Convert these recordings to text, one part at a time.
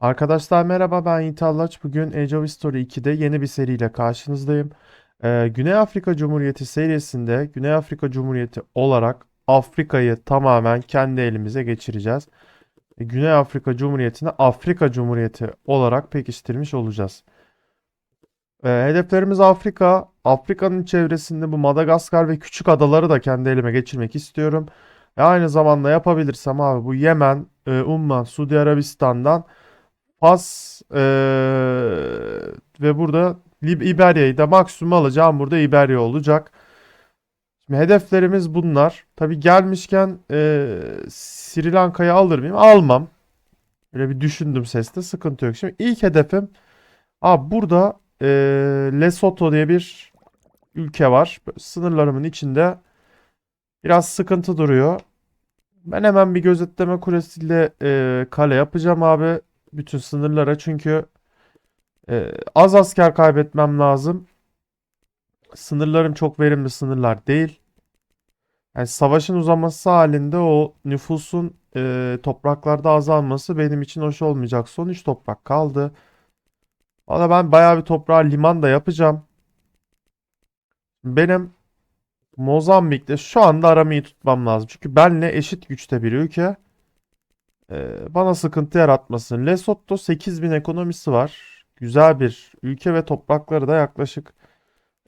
Arkadaşlar merhaba ben Yiğit Allaç. Bugün Age of History 2'de yeni bir seriyle karşınızdayım. Ee, Güney Afrika Cumhuriyeti serisinde Güney Afrika Cumhuriyeti olarak Afrika'yı tamamen kendi elimize geçireceğiz. E, Güney Afrika Cumhuriyeti'ni Afrika Cumhuriyeti olarak pekiştirmiş olacağız. Ee, hedeflerimiz Afrika. Afrika'nın çevresinde bu Madagaskar ve küçük adaları da kendi elime geçirmek istiyorum. Ve aynı zamanda yapabilirsem abi bu Yemen, e, Umman, Suudi Arabistan'dan Fas eee, ve burada İberya'yı da maksimum alacağım. Burada İberya olacak. Şimdi hedeflerimiz bunlar. Tabii gelmişken eee, Sri Lanka'yı alır mıyım? Almam. Böyle bir düşündüm seste. Sıkıntı yok. Şimdi ilk hedefim abi burada eee Lesotho diye bir ülke var. Sınırlarımın içinde biraz sıkıntı duruyor. Ben hemen bir gözetleme kulesiyle eee, kale yapacağım abi bütün sınırlara çünkü e, az asker kaybetmem lazım. Sınırlarım çok verimli sınırlar değil. Yani savaşın uzaması halinde o nüfusun e, topraklarda azalması benim için hoş olmayacak. Son 3 toprak kaldı. Valla ben bayağı bir toprağa liman da yapacağım. Benim Mozambik'te şu anda aramayı tutmam lazım. Çünkü benle eşit güçte bir ülke. Ee, bana sıkıntı yaratmasın. Lesotho 8000 ekonomisi var. Güzel bir ülke ve toprakları da yaklaşık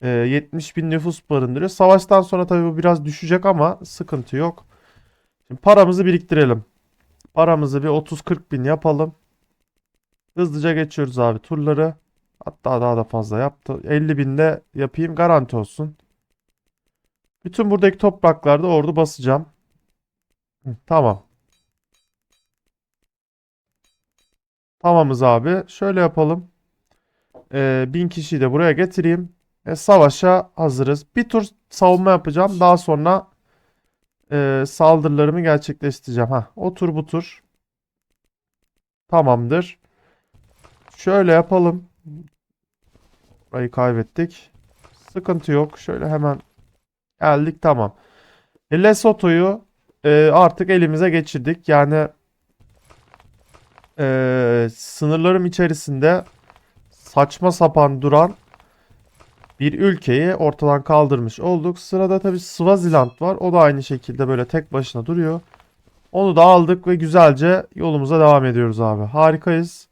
e, 70 bin nüfus barındırıyor. Savaştan sonra tabii bu biraz düşecek ama sıkıntı yok. Şimdi paramızı biriktirelim. Paramızı bir 30-40 bin yapalım. Hızlıca geçiyoruz abi turları. Hatta daha da fazla yaptı. 50 binde yapayım garanti olsun. Bütün buradaki topraklarda ordu basacağım. Hı, Tamam. Tamamız abi. Şöyle yapalım. Ee, bin kişiyi de buraya getireyim. E, savaşa hazırız. Bir tur savunma yapacağım. Daha sonra e, saldırılarımı gerçekleştireceğim. Ha, o tur bu tur. Tamamdır. Şöyle yapalım. Burayı kaybettik. Sıkıntı yok. Şöyle hemen geldik. Tamam. E, Lesotho'yu e, artık elimize geçirdik. Yani e, sınırlarım içerisinde saçma sapan duran bir ülkeyi ortadan kaldırmış olduk. Sırada tabii Swaziland var. O da aynı şekilde böyle tek başına duruyor. Onu da aldık ve güzelce yolumuza devam ediyoruz abi. Harikayız.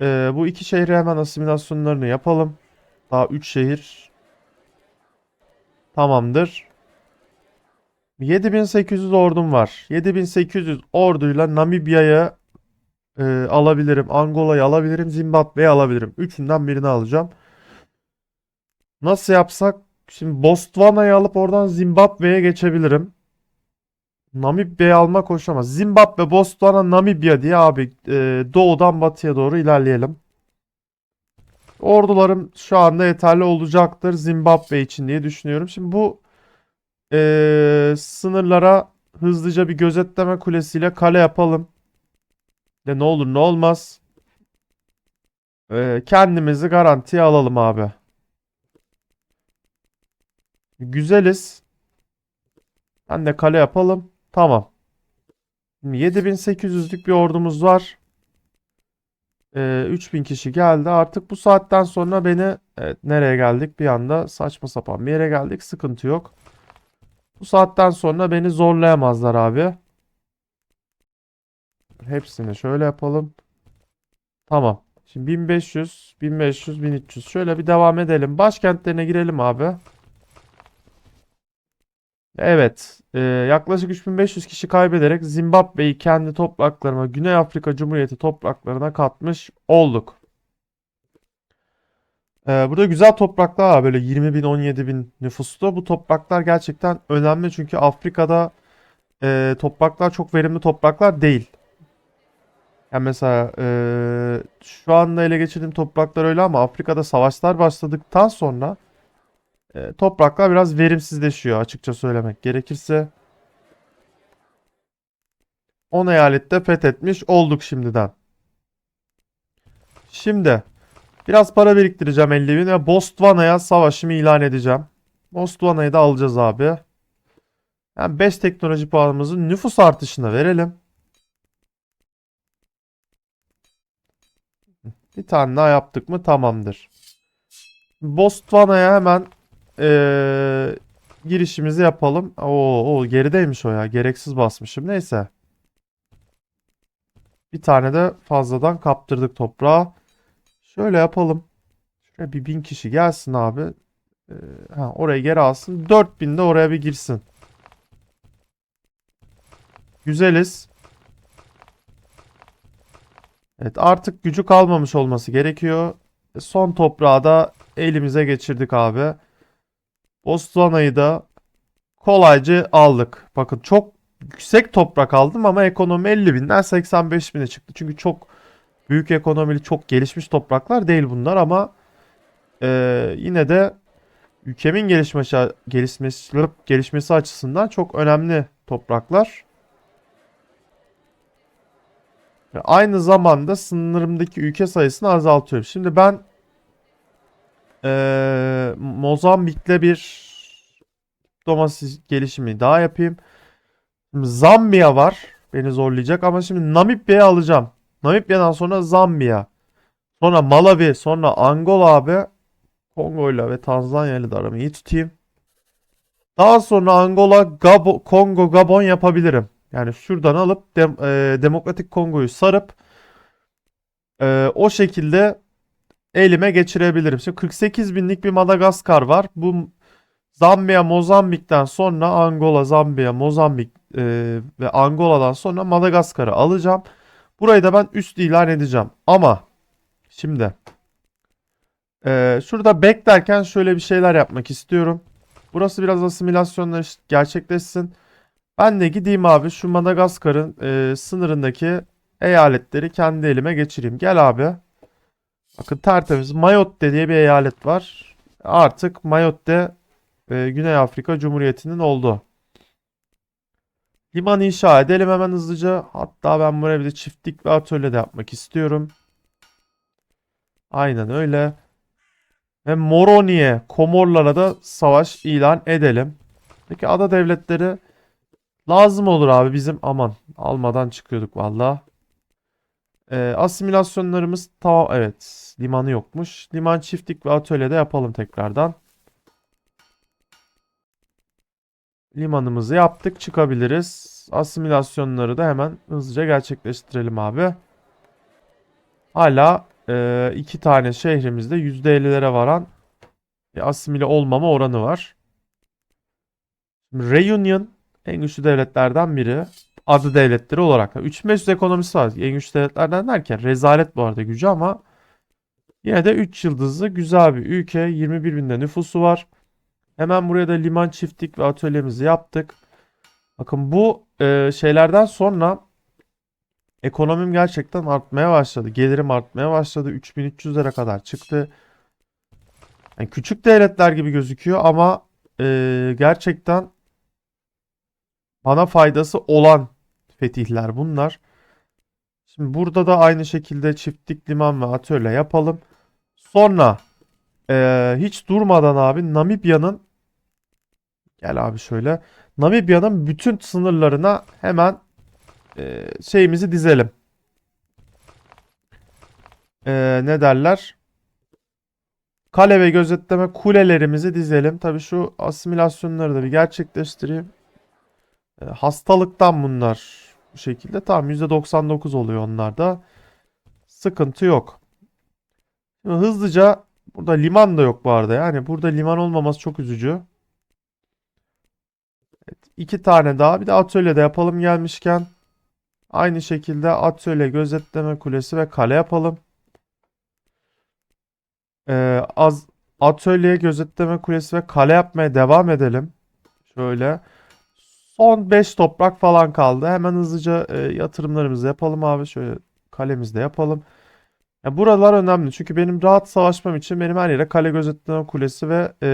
Ee, bu iki şehri hemen asimilasyonlarını yapalım. Daha 3 şehir. Tamamdır. 7800 ordum var. 7800 orduyla Namibya'yı e, alabilirim. Angola'yı alabilirim. Zimbabwe'yi alabilirim. Üçünden birini alacağım. Nasıl yapsak? Şimdi Botswana'yı alıp oradan Zimbabwe'ye geçebilirim. Namibya'yı almak hoş ama Zimbabwe, Botswana, Namibya diye abi e, doğudan batıya doğru ilerleyelim. Ordularım şu anda yeterli olacaktır Zimbabwe için diye düşünüyorum. Şimdi bu e, sınırlara hızlıca bir gözetleme kulesiyle kale yapalım. De ne olur ne olmaz. E, kendimizi garantiye alalım abi. Güzeliz. Ben de kale yapalım. Tamam. Şimdi 7800'lük bir ordumuz var. Ee, 3000 kişi geldi. Artık bu saatten sonra beni evet, nereye geldik? Bir anda saçma sapan bir yere geldik. Sıkıntı yok. Bu saatten sonra beni zorlayamazlar abi. Hepsini şöyle yapalım. Tamam. Şimdi 1500, 1500, 1300. Şöyle bir devam edelim. Başkentlerine girelim abi. Evet, e, yaklaşık 3500 kişi kaybederek Zimbabwe'yi kendi topraklarıma, Güney Afrika Cumhuriyeti topraklarına katmış olduk. E, burada güzel topraklar var, böyle 20 bin, 17 bin nüfuslu. Bu topraklar gerçekten önemli çünkü Afrika'da e, topraklar çok verimli topraklar değil. Yani mesela e, şu anda ele geçirdiğim topraklar öyle ama Afrika'da savaşlar başladıktan sonra e, topraklar biraz verimsizleşiyor açıkça söylemek gerekirse. 10 eyalette fethetmiş olduk şimdiden. Şimdi biraz para biriktireceğim 50 bin ve Botswana'ya savaşımı ilan edeceğim. Botswana'yı da alacağız abi. Yani 5 teknoloji puanımızı nüfus artışına verelim. Bir tane daha yaptık mı tamamdır. Botswana'ya hemen eee, girişimizi yapalım. Oo, o gerideymiş o ya. Gereksiz basmışım. Neyse. Bir tane de fazladan kaptırdık toprağa. Şöyle yapalım. Şöyle bir bin kişi gelsin abi. Ee, ha, oraya geri alsın. 4000 de oraya bir girsin. Güzeliz. Evet artık gücü kalmamış olması gerekiyor. E, Son toprağı da elimize geçirdik abi. Botswana'yı da kolayca aldık. Bakın çok yüksek toprak aldım ama ekonomi 50 binden 85 bine çıktı. Çünkü çok büyük ekonomili çok gelişmiş topraklar değil bunlar ama e, yine de ülkemin gelişmesi, gelişmesi, gelişmesi açısından çok önemli topraklar. Ve aynı zamanda sınırımdaki ülke sayısını azaltıyorum. Şimdi ben eee Mozambik'le bir diplomasi gelişimi daha yapayım. Şimdi Zambiya var. Beni zorlayacak ama şimdi Namibya'yı alacağım. Namibya'dan sonra Zambiya. Sonra Malawi. Sonra Angola abi. Kongo'yla ve Tanzanya'yla da aramı iyi tutayım. Daha sonra Angola, Gabo, Kongo, Gabon yapabilirim. Yani şuradan alıp Dem- e, Demokratik Kongo'yu sarıp e, o şekilde elime geçirebilirim. Şimdi 48 binlik bir Madagaskar var. Bu Zambiya, Mozambik'ten sonra Angola, Zambiya, Mozambik e, ve Angola'dan sonra Madagaskar'ı alacağım. Burayı da ben üst ilan edeceğim. Ama şimdi e, şurada beklerken şöyle bir şeyler yapmak istiyorum. Burası biraz asimilasyonlar gerçekleşsin. Ben de gideyim abi şu Madagaskar'ın e, sınırındaki eyaletleri kendi elime geçireyim. Gel abi. Bakın tertemiz Mayotte diye bir eyalet var. Artık Mayotte e, Güney Afrika Cumhuriyeti'nin oldu. Liman inşa edelim hemen hızlıca. Hatta ben buraya bir de çiftlik ve atölye de yapmak istiyorum. Aynen öyle. Ve Moroni'ye, Komorlara da savaş ilan edelim. Peki ada devletleri lazım olur abi bizim. Aman almadan çıkıyorduk valla. Ee, asimilasyonlarımız tamam. Evet limanı yokmuş. Liman çiftlik ve atölyede yapalım tekrardan. Limanımızı yaptık. Çıkabiliriz. Asimilasyonları da hemen hızlıca gerçekleştirelim abi. Hala e, iki tane şehrimizde %50'lere varan bir asimile olmama oranı var. Reunion en güçlü devletlerden biri. Adı devletleri olarak. 3500 ekonomisi var. En güçlü devletlerden derken rezalet bu arada gücü ama yine de 3 yıldızlı güzel bir ülke. 21 binde nüfusu var. Hemen buraya da liman çiftlik ve atölyemizi yaptık. Bakın bu e, şeylerden sonra ekonomim gerçekten artmaya başladı. Gelirim artmaya başladı. 3300'lere kadar çıktı. Yani küçük devletler gibi gözüküyor ama e, gerçekten bana faydası olan fetihler bunlar. Şimdi burada da aynı şekilde çiftlik, liman ve atölye yapalım. Sonra e, hiç durmadan abi Namibya'nın gel abi şöyle Namibya'nın bütün sınırlarına hemen e, şeyimizi dizelim. E, ne derler? Kale ve gözetleme kulelerimizi dizelim. Tabii şu asimilasyonları da bir gerçekleştireyim. E, hastalıktan bunlar bu şekilde. Tamam %99 oluyor onlarda. Sıkıntı yok. Şimdi hızlıca burada liman da yok bu arada. Yani burada liman olmaması çok üzücü. Evet, iki tane daha bir de atölyede yapalım gelmişken. Aynı şekilde atölye, gözetleme kulesi ve kale yapalım. Ee, az atölye, gözetleme kulesi ve kale yapmaya devam edelim. Şöyle. Son 5 toprak falan kaldı. Hemen hızlıca e, yatırımlarımızı yapalım abi. Şöyle kalemizi de yapalım. Ya buralar önemli. Çünkü benim rahat savaşmam için benim her yere kale gözetleme kulesi ve e,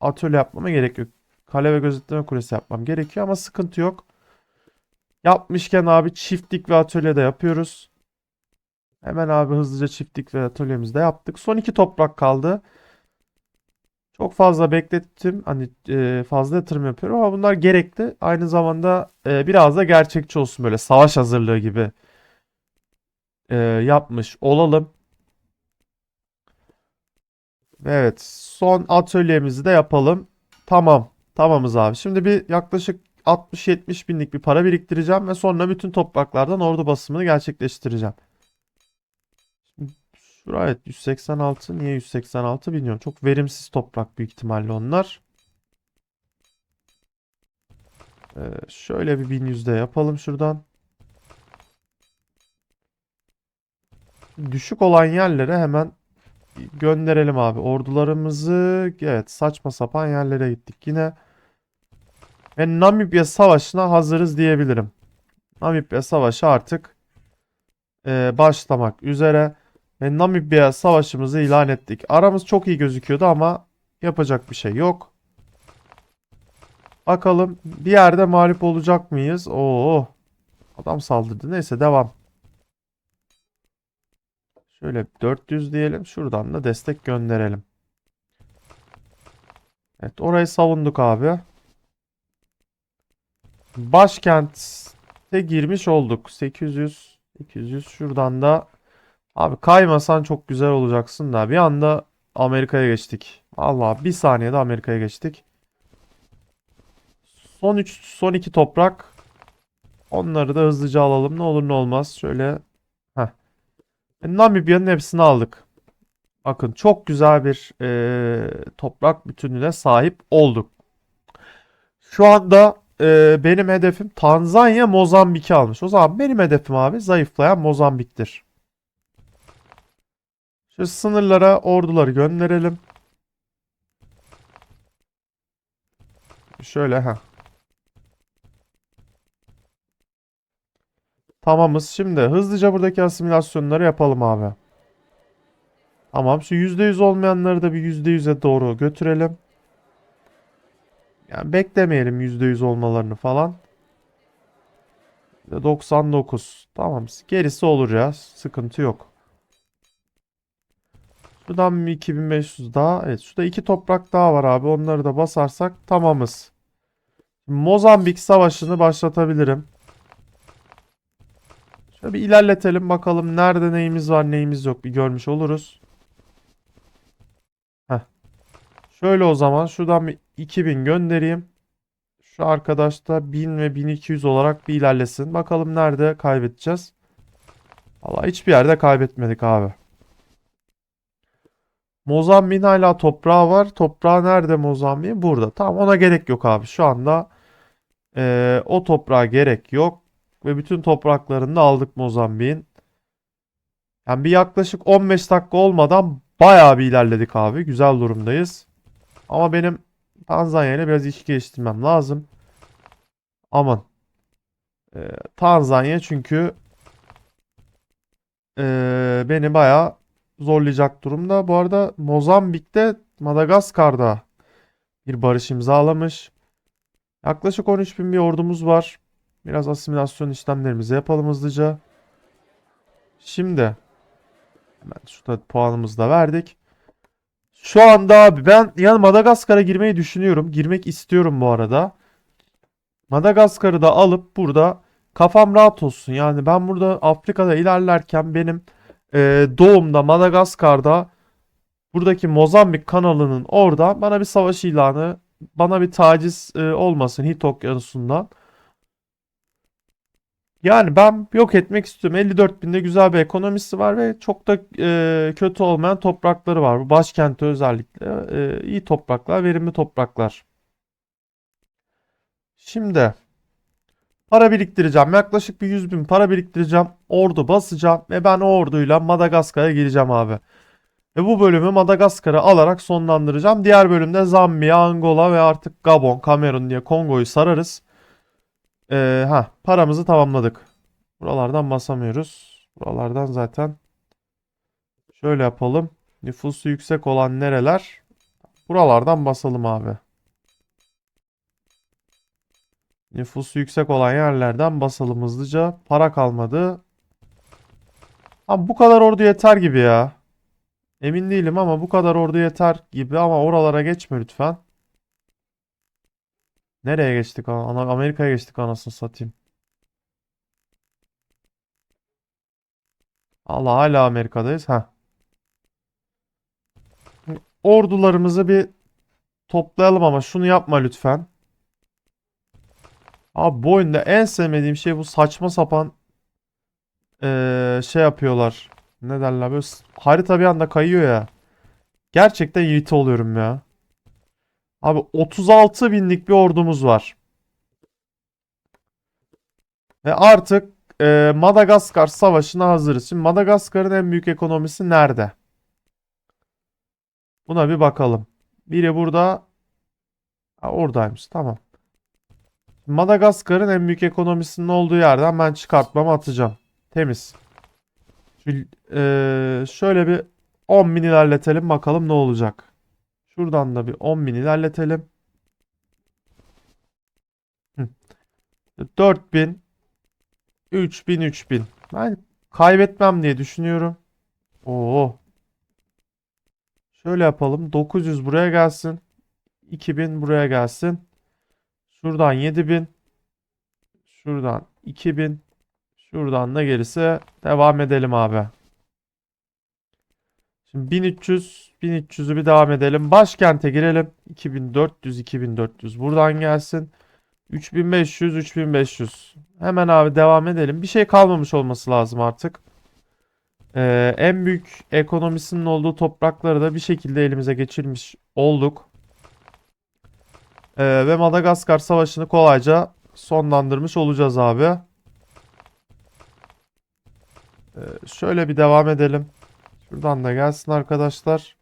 atölye yapmama gerek yok. Kale ve gözetleme kulesi yapmam gerekiyor ama sıkıntı yok. Yapmışken abi çiftlik ve atölye de yapıyoruz. Hemen abi hızlıca çiftlik ve atölyemizi de yaptık. Son iki toprak kaldı. Çok fazla beklettim. Hani e, fazla yatırım yapıyorum ama bunlar gerekli. Aynı zamanda e, biraz da gerçekçi olsun böyle savaş hazırlığı gibi e, yapmış olalım. Evet, son atölyemizi de yapalım. Tamam, tamamız abi. Şimdi bir yaklaşık 60-70 binlik bir para biriktireceğim ve sonra bütün topraklardan ordu basımını gerçekleştireceğim. Evet, 186, niye 186 bilmiyorum. Çok verimsiz toprak büyük ihtimalle onlar. Ee, şöyle bir 1100'de yapalım şuradan. Düşük olan yerlere hemen gönderelim abi. Ordularımızı evet saçma sapan yerlere gittik yine. Ve Namibya Savaşı'na hazırız diyebilirim. Namibya Savaşı artık e, başlamak üzere. Ve Namibya Savaşımızı ilan ettik. Aramız çok iyi gözüküyordu ama yapacak bir şey yok. Bakalım bir yerde mağlup olacak mıyız? Oo. Adam saldırdı. Neyse devam. Şöyle 400 diyelim. Şuradan da destek gönderelim. Evet orayı savunduk abi. Başkente girmiş olduk. 800 800 şuradan da abi kaymasan çok güzel olacaksın da bir anda Amerika'ya geçtik. Allah bir saniyede Amerika'ya geçtik. Son 3 son 2 toprak. Onları da hızlıca alalım. Ne olur ne olmaz. Şöyle heh. Namibya'nın hepsini aldık. Bakın çok güzel bir e, toprak bütünlüğüne sahip olduk. Şu anda e, benim hedefim Tanzanya Mozambik'i almış. O zaman benim hedefim abi zayıflayan Mozambik'tir. Şu sınırlara orduları gönderelim. Şöyle ha. Tamamız. Şimdi hızlıca buradaki asimilasyonları yapalım abi. Tamam. Şu %100 olmayanları da bir %100'e doğru götürelim. Yani beklemeyelim %100 olmalarını falan. 99. Tamam. Gerisi olur ya. Sıkıntı yok. Şuradan bir 2500 daha. Evet. Şurada iki toprak daha var abi. Onları da basarsak tamamız. Mozambik savaşını başlatabilirim. Şöyle bir ilerletelim bakalım nerede neyimiz var neyimiz yok bir görmüş oluruz. Heh. Şöyle o zaman şuradan bir 2000 göndereyim. Şu arkadaş da 1000 ve 1200 olarak bir ilerlesin. Bakalım nerede kaybedeceğiz. Valla hiçbir yerde kaybetmedik abi. Mozambik'in hala toprağı var. Toprağı nerede Mozambik'in? Burada. Tamam ona gerek yok abi. Şu anda eee, o toprağa gerek yok. Ve bütün topraklarını aldık Mozambik'in. Yani bir yaklaşık 15 dakika olmadan bayağı bir ilerledik abi. Güzel durumdayız. Ama benim Tanzanya ile biraz ilişki geliştirmem lazım. Aman. Ee, Tanzanya çünkü ee, beni bayağı zorlayacak durumda. Bu arada Mozambik'te Madagaskar'da bir barış imzalamış. Yaklaşık 13 bin bir ordumuz var. Biraz asimilasyon işlemlerimizi yapalım hızlıca. Şimdi hemen şurada puanımızı da verdik. Şu anda abi ben yani Madagaskar'a girmeyi düşünüyorum. Girmek istiyorum bu arada. Madagaskar'ı da alıp burada kafam rahat olsun. Yani ben burada Afrika'da ilerlerken benim e, doğumda Madagaskar'da buradaki Mozambik kanalının orada bana bir savaş ilanı, bana bir taciz e, olmasın Hint Okyanusu'ndan. Yani ben yok etmek istiyorum. 54 binde güzel bir ekonomisi var ve çok da e, kötü olmayan toprakları var. Bu başkenti özellikle e, iyi topraklar, verimli topraklar. Şimdi para biriktireceğim. Yaklaşık bir 100 bin para biriktireceğim. Ordu basacağım ve ben o orduyla Madagaskar'a gireceğim abi. Ve bu bölümü Madagaskar'ı alarak sonlandıracağım. Diğer bölümde Zambiya, Angola ve artık Gabon, Kamerun diye Kongo'yu sararız. Ee, ha paramızı tamamladık. Buralardan basamıyoruz. Buralardan zaten şöyle yapalım. Nüfusu yüksek olan nereler? Buralardan basalım abi. Nüfusu yüksek olan yerlerden basalım hızlıca. Para kalmadı. Abi bu kadar ordu yeter gibi ya. Emin değilim ama bu kadar ordu yeter gibi ama oralara geçme lütfen. Nereye geçtik? Amerika'ya geçtik anasını satayım. Allah hala Amerika'dayız. Ha. Ordularımızı bir toplayalım ama şunu yapma lütfen. Abi bu oyunda en sevmediğim şey bu saçma sapan eee, şey yapıyorlar. Ne derler böyle harita bir anda kayıyor ya. Gerçekten irite oluyorum ya. Abi 36 binlik bir ordumuz var. Ve artık eee, Madagaskar Savaşı'na hazırız. Şimdi Madagaskar'ın en büyük ekonomisi nerede? Buna bir bakalım. Biri burada. Ha, oradaymış. Tamam. Madagaskar'ın en büyük ekonomisinin olduğu yerden ben çıkartmamı atacağım. Temiz. Şu, eee, şöyle bir 10 bin ilerletelim bakalım ne olacak. Şuradan da bir 10 bin ilerletelim. Hı. 4000 3000 3000. Ben kaybetmem diye düşünüyorum. Oo. Şöyle yapalım. 900 buraya gelsin. 2000 buraya gelsin. Şuradan 7000. Şuradan 2000. Şuradan da gerisi devam edelim abi. Şimdi 1300 1300'ü bir devam edelim. Başkente girelim. 2400 2400 buradan gelsin. 3500 3500. Hemen abi devam edelim. Bir şey kalmamış olması lazım artık. Ee, en büyük ekonomisinin olduğu toprakları da bir şekilde elimize geçirmiş olduk. Ee, ve Madagaskar Savaşı'nı kolayca sonlandırmış olacağız abi. Ee, şöyle bir devam edelim. Şuradan da gelsin arkadaşlar.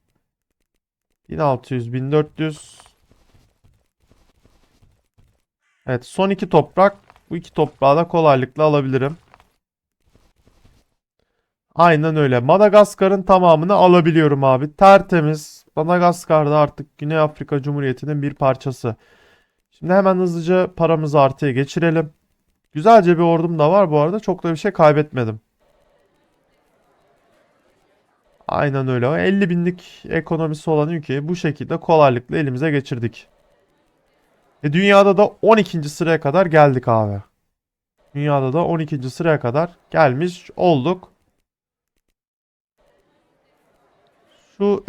1600, 1400. Evet, son iki toprak. Bu iki toprağı da kolaylıkla alabilirim. Aynen öyle. Madagaskar'ın tamamını alabiliyorum abi. Tertemiz. Madagaskar da artık Güney Afrika Cumhuriyeti'nin bir parçası. Şimdi hemen hızlıca paramızı artıya geçirelim. Güzelce bir ordum da var bu arada. Çok da bir şey kaybetmedim. Aynen öyle. 50 binlik ekonomisi olan ülkeyi bu şekilde kolaylıkla elimize geçirdik. Ve dünyada da 12. sıraya kadar geldik abi. Dünyada da 12. sıraya kadar gelmiş olduk. Şu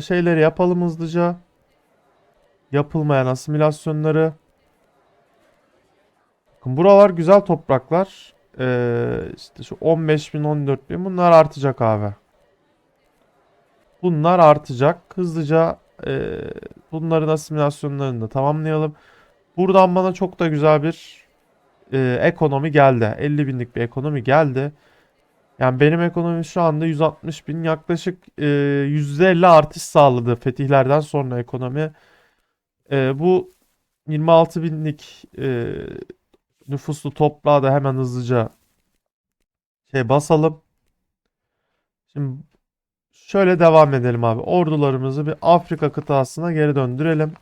şeyleri yapalım hızlıca. Yapılmayan asimilasyonları. Bakın buralar güzel topraklar. Eee işte şu 15 bin 14 bin bunlar artacak abi. Bunlar artacak. Hızlıca eee, bunların asimilasyonlarını da tamamlayalım. Buradan bana çok da güzel bir eee, ekonomi geldi. 50 binlik bir ekonomi geldi. Yani benim ekonomim şu anda 160 bin yaklaşık eee %50 artış sağladı fetihlerden sonra ekonomi. Eee, bu 26 binlik eee, nüfuslu toprağı da hemen hızlıca şey basalım. Şimdi şöyle devam edelim abi. Ordularımızı bir Afrika kıtasına geri döndürelim.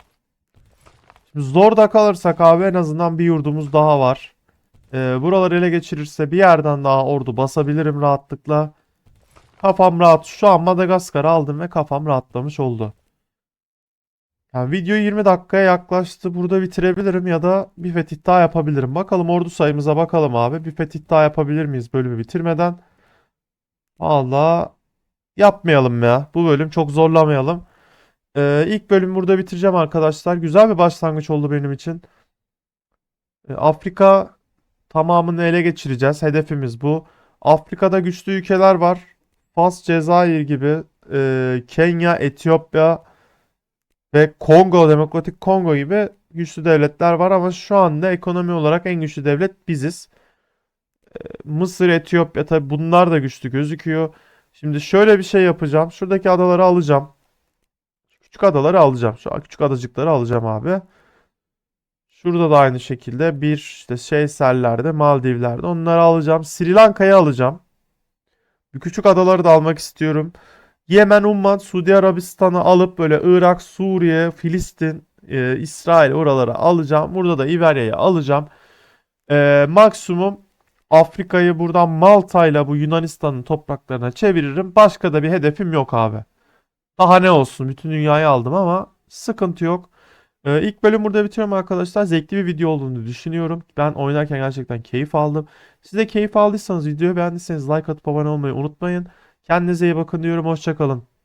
Şimdi zor da kalırsak abi en azından bir yurdumuz daha var. Ee, buraları ele geçirirse bir yerden daha ordu basabilirim rahatlıkla. Kafam rahat. Şu an Madagaskar'ı aldım ve kafam rahatlamış oldu. Yani video 20 dakikaya yaklaştı. Burada bitirebilirim ya da bir fetih daha yapabilirim. Bakalım ordu sayımıza bakalım abi. Bir fetih daha yapabilir miyiz bölümü bitirmeden? Vallahi yapmayalım ya. Bu bölüm çok zorlamayalım. Ee, ilk bölümü burada bitireceğim arkadaşlar. Güzel bir başlangıç oldu benim için. Ee, Afrika tamamını ele geçireceğiz. Hedefimiz bu. Afrika'da güçlü ülkeler var. Fas, Cezayir gibi, e, Kenya, Etiyopya ve Kongo, Demokratik Kongo gibi güçlü devletler var ama şu anda ekonomi olarak en güçlü devlet biziz. E, Mısır, Etiyopya tabi bunlar da güçlü gözüküyor. Şimdi şöyle bir şey yapacağım. Şuradaki adaları alacağım. Küçük adaları alacağım. Şu küçük adacıkları alacağım abi. Şurada da aynı şekilde bir işte Seyseller'de, Maldivler'de onları alacağım. Sri Lanka'yı alacağım. Bu küçük adaları da almak istiyorum. Yemen, Umman, Suudi Arabistan'ı alıp böyle Irak, Suriye, Filistin, e, İsrail oraları alacağım. Burada da İberya'yı alacağım. E, maksimum Afrika'yı buradan Malta'yla bu Yunanistan'ın topraklarına çeviririm. Başka da bir hedefim yok abi. Daha ne olsun bütün dünyayı aldım ama sıkıntı yok. Ee, ilk bölüm burada bitiriyorum arkadaşlar. Zevkli bir video olduğunu düşünüyorum. Ben oynarken gerçekten keyif aldım. Siz de keyif aldıysanız, videoyu beğendiyseniz like atıp abone olmayı unutmayın. Kendinize iyi bakın diyorum. Hoşçakalın.